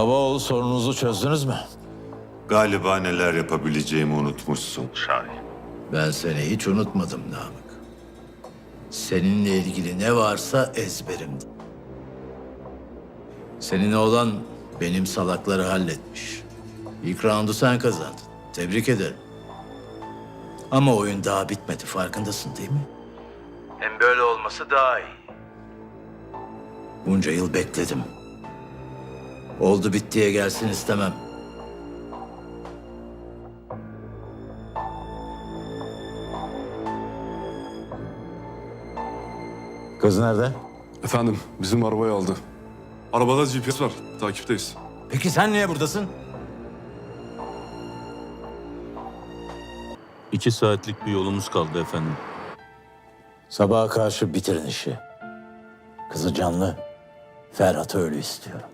Baba oğul sorununuzu çözdünüz mü? Galiba neler yapabileceğimi unutmuşsun Şahin. Ben seni hiç unutmadım Namık. Seninle ilgili ne varsa ezberimde. Senin oğlan benim salakları halletmiş. İlk roundu sen kazandın. Tebrik ederim. Ama oyun daha bitmedi farkındasın değil mi? Hem böyle olması daha iyi. Bunca yıl bekledim. Oldu bittiye gelsin istemem. Kız nerede? Efendim, bizim arabayı aldı. Arabada GPS var, takipteyiz. Peki sen niye buradasın? İki saatlik bir yolumuz kaldı efendim. Sabaha karşı bitirin işi. Kızı canlı, Ferhat'ı ölü istiyorum.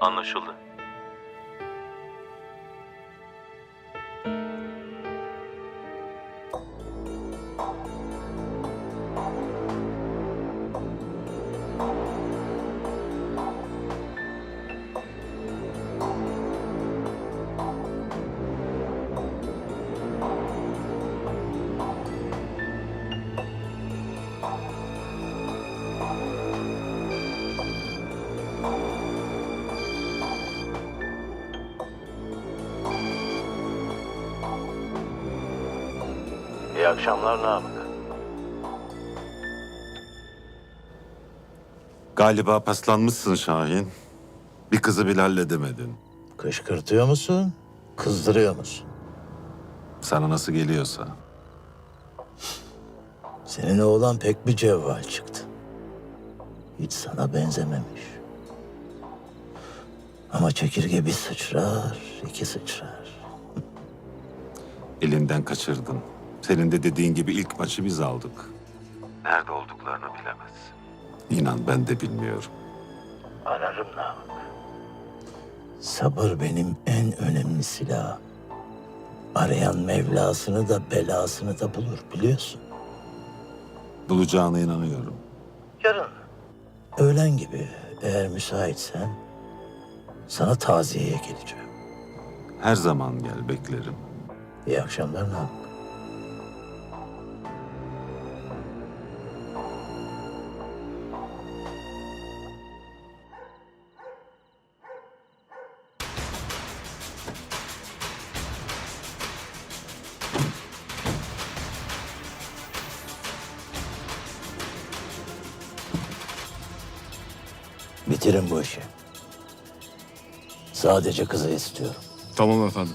Anlaşıldı. İyi akşamlar Namık. Galiba paslanmışsın Şahin. Bir kızı bile halledemedin. Kışkırtıyor musun, kızdırıyor musun? Sana nasıl geliyorsa. Senin oğlan pek bir cevval çıktı. Hiç sana benzememiş. Ama çekirge bir sıçrar, iki sıçrar. Elinden kaçırdın. Senin de dediğin gibi ilk maçı biz aldık. Nerede olduklarını bilemez. İnan ben de bilmiyorum. Ararım Namık. Sabır benim en önemli silahım. Arayan Mevlasını da belasını da bulur biliyorsun. Bulacağına inanıyorum. Yarın. Öğlen gibi eğer müsaitsen sana taziyeye geleceğim. Her zaman gel beklerim. İyi akşamlar Namık. Bitirin bu işi. Sadece kızı istiyorum. Tamam efendim.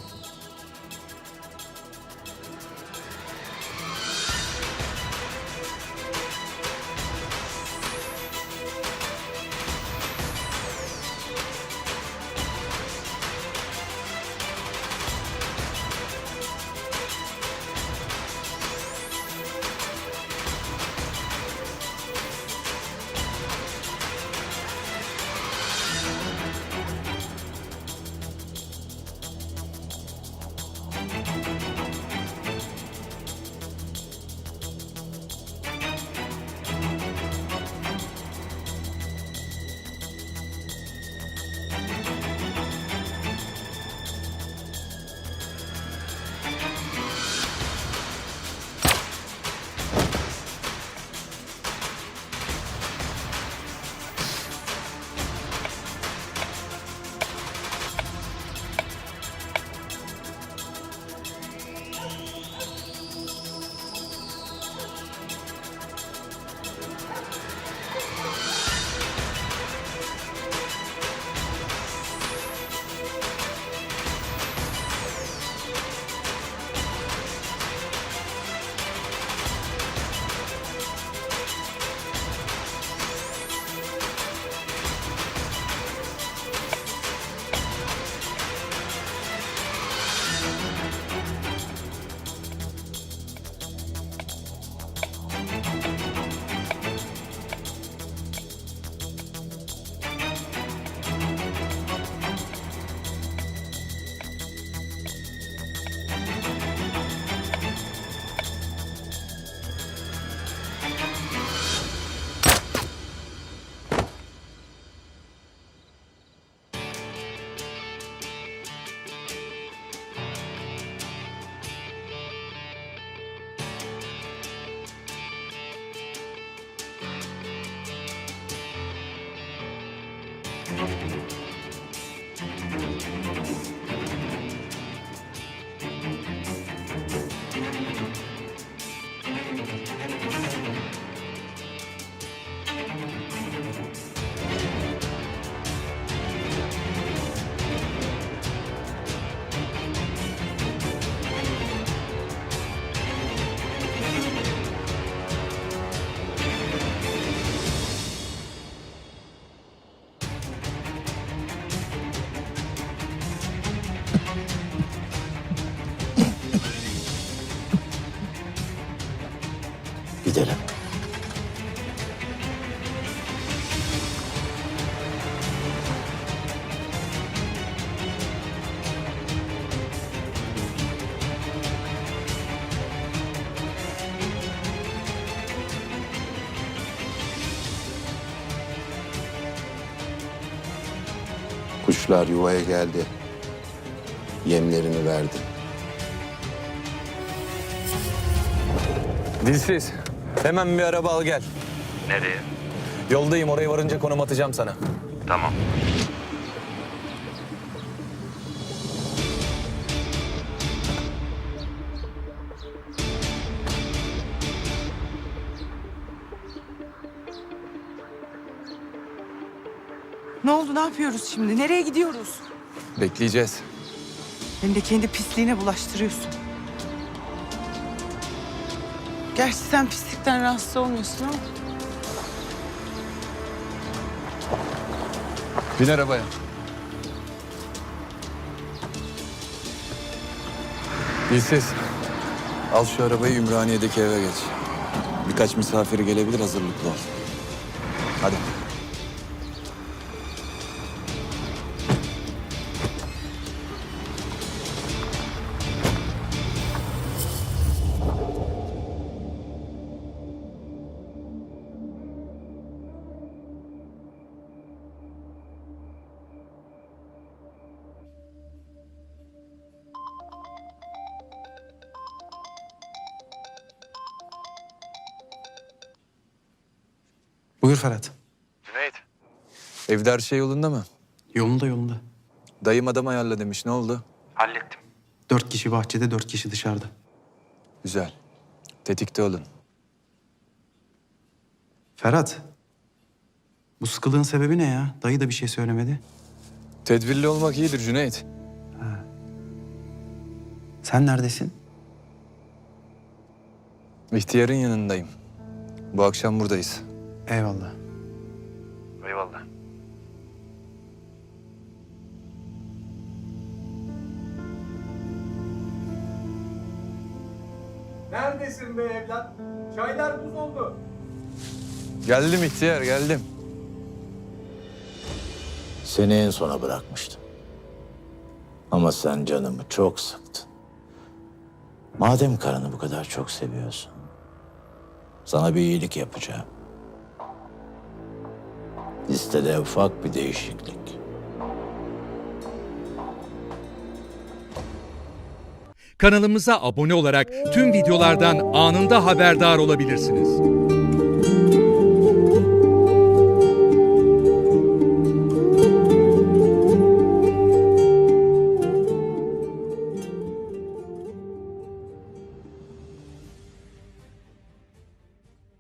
Kuşlar yuvaya geldi. Yemlerini verdi. Dilsiz. Hemen bir araba al gel. Nereye? Yoldayım oraya varınca konum atacağım sana. Tamam. Oldu ne yapıyoruz şimdi? Nereye gidiyoruz? Bekleyeceğiz. Beni de kendi pisliğine bulaştırıyorsun. Gerçi sen pislikten rahatsız olmuyorsun ama. Bin arabaya. Dilsiz. Al şu arabayı Ümraniye'deki eve geç. Birkaç misafiri gelebilir hazırlıklı ol. Hadi. Buyur Ferhat. Cüneyt. Evde her şey yolunda mı? Yolunda yolunda. Dayım adam ayarla demiş. Ne oldu? Hallettim. Dört kişi bahçede, dört kişi dışarıda. Güzel. Tetikte olun. Ferhat. Bu sıkılığın sebebi ne ya? Dayı da bir şey söylemedi. Tedbirli olmak iyidir Cüneyt. Sen neredesin? İhtiyarın yanındayım. Bu akşam buradayız. Eyvallah. Eyvallah. Neredesin be evlat? Çaylar buz oldu. Geldim ihtiyar geldim. Seni en sona bırakmıştım. Ama sen canımı çok sıktın. Madem karını bu kadar çok seviyorsun, sana bir iyilik yapacağım. Listede ufak bir değişiklik. Kanalımıza abone olarak tüm videolardan anında haberdar olabilirsiniz.